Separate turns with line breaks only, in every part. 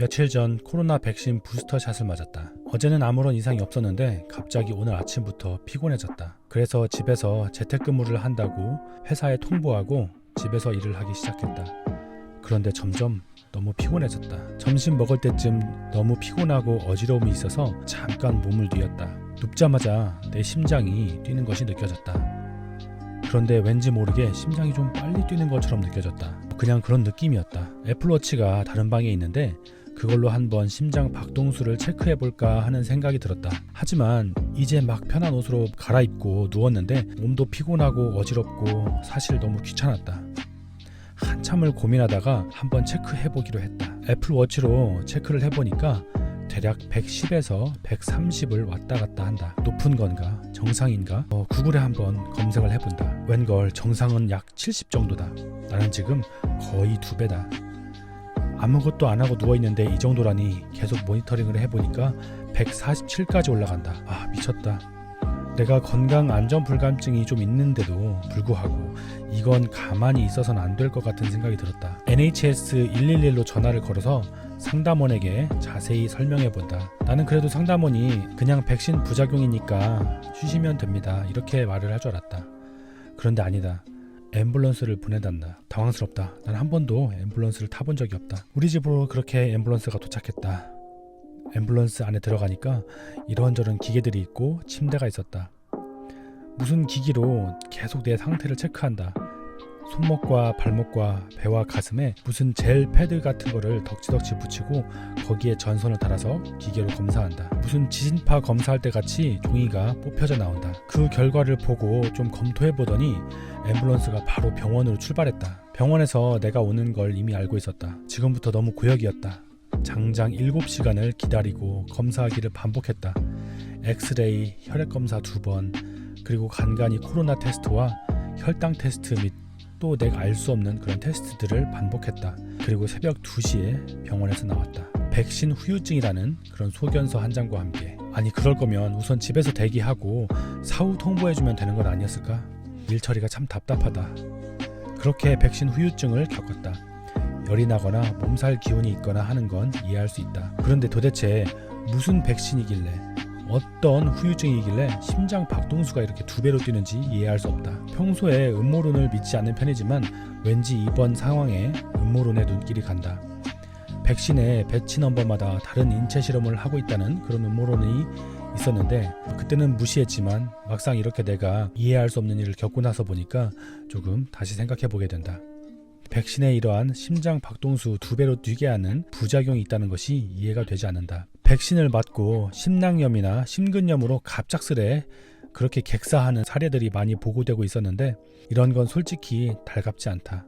며칠 전 코로나 백신 부스터 샷을 맞았다. 어제는 아무런 이상이 없었는데 갑자기 오늘 아침부터 피곤해졌다. 그래서 집에서 재택근무를 한다고 회사에 통보하고 집에서 일을 하기 시작했다. 그런데 점점 너무 피곤해졌다. 점심 먹을 때쯤 너무 피곤하고 어지러움이 있어서 잠깐 몸을 뉘었다. 눕자마자 내 심장이 뛰는 것이 느껴졌다. 그런데 왠지 모르게 심장이 좀 빨리 뛰는 것처럼 느껴졌다. 그냥 그런 느낌이었다. 애플워치가 다른 방에 있는데 그걸로 한번 심장 박동수를 체크해 볼까 하는 생각이 들었다. 하지만 이제 막 편한 옷으로 갈아입고 누웠는데 몸도 피곤하고 어지럽고 사실 너무 귀찮았다. 한참을 고민하다가 한번 체크해 보기로 했다. 애플워치로 체크를 해보니까 대략 110에서 130을 왔다 갔다 한다. 높은 건가? 정상인가? 어, 구글에 한번 검색을 해본다. 웬걸 정상은 약 70 정도다. 나는 지금 거의 두 배다. 아무것도 안 하고 누워 있는데 이 정도라니 계속 모니터링을 해보니까 147까지 올라간다. 아 미쳤다. 내가 건강 안전 불감증이 좀 있는데도 불구하고 이건 가만히 있어서는 안 될 것 같은 생각이 들었다. NHS 111로 전화를 걸어서 상담원에게 자세히 설명해 본다. 나는 그래도 상담원이 그냥 백신 부작용이니까 쉬시면 됩니다. 이렇게 말을 할 줄 알았다. 그런데 아니다. 앰뷸런스를 보내단다. 당황스럽다. 난 한 번도 앰뷸런스를 타본 적이 없다. 우리 집으로 그렇게 앰뷸런스가 도착했다. 앰뷸런스 안에 들어가니까 이런저런 기계들이 있고 침대가 있었다. 무슨 기기로 계속 내 상태를 체크한다. 손목과 발목과 배와 가슴에 무슨 젤 패드 같은 거를 덕지덕지 붙이고 거기에 전선을 달아서 기계로 검사한다. 무슨 지진파 검사할 때 같이 종이가 뽑혀져 나온다. 그 결과를 보고 좀 검토해 보더니 앰뷸런스가 바로 병원으로 출발했다. 병원에서 내가 오는 걸 이미 알고 있었다. 지금부터 너무 고역이었다. 장장 7시간을 기다리고 검사하기를 반복했다. 엑스레이, 혈액 검사 두 번, 그리고 간간히 코로나 테스트와 혈당 테스트 및 또 내가 알 수 없는 그런 테스트들을 반복했다. 그리고 새벽 2시에 병원에서 나왔다. 백신 후유증이라는 그런 소견서 한 장과 함께. 아니 그럴 거면 우선 집에서 대기하고 사후 통보해주면 되는 건 아니었을까? 일처리가 참 답답하다. 그렇게 백신 후유증을 겪었다. 열이 나거나 몸살 기운이 있거나 하는 건 이해할 수 있다. 그런데 도대체 무슨 백신이길래 어떤 후유증이길래 심장 박동수가 이렇게 두 배로 뛰는지 이해할 수 없다. 평소에 음모론을 믿지 않는 편이지만 왠지 이번 상황에 음모론의 눈길이 간다. 백신의 배치 넘버마다 다른 인체 실험을 하고 있다는 그런 음모론이 있었는데 그때는 무시했지만 막상 이렇게 내가 이해할 수 없는 일을 겪고 나서 보니까 조금 다시 생각해 보게 된다. 백신의 이러한 심장 박동수 두 배로 뛰게 하는 부작용이 있다는 것이 이해가 되지 않는다. 백신을 맞고 심낭염이나 심근염으로 갑작스레 그렇게 객사하는 사례들이 많이 보고되고 있었는데 이런 건 솔직히 달갑지 않다.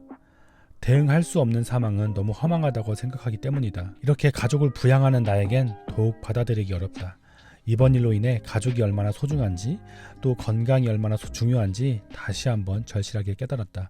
대응할 수 없는 사망은 너무 허망하다고 생각하기 때문이다. 이렇게 가족을 부양하는 나에겐 더욱 받아들이기 어렵다. 이번 일로 인해 가족이 얼마나 소중한지 또 건강이 얼마나 소- 중요한지 다시 한번 절실하게 깨달았다.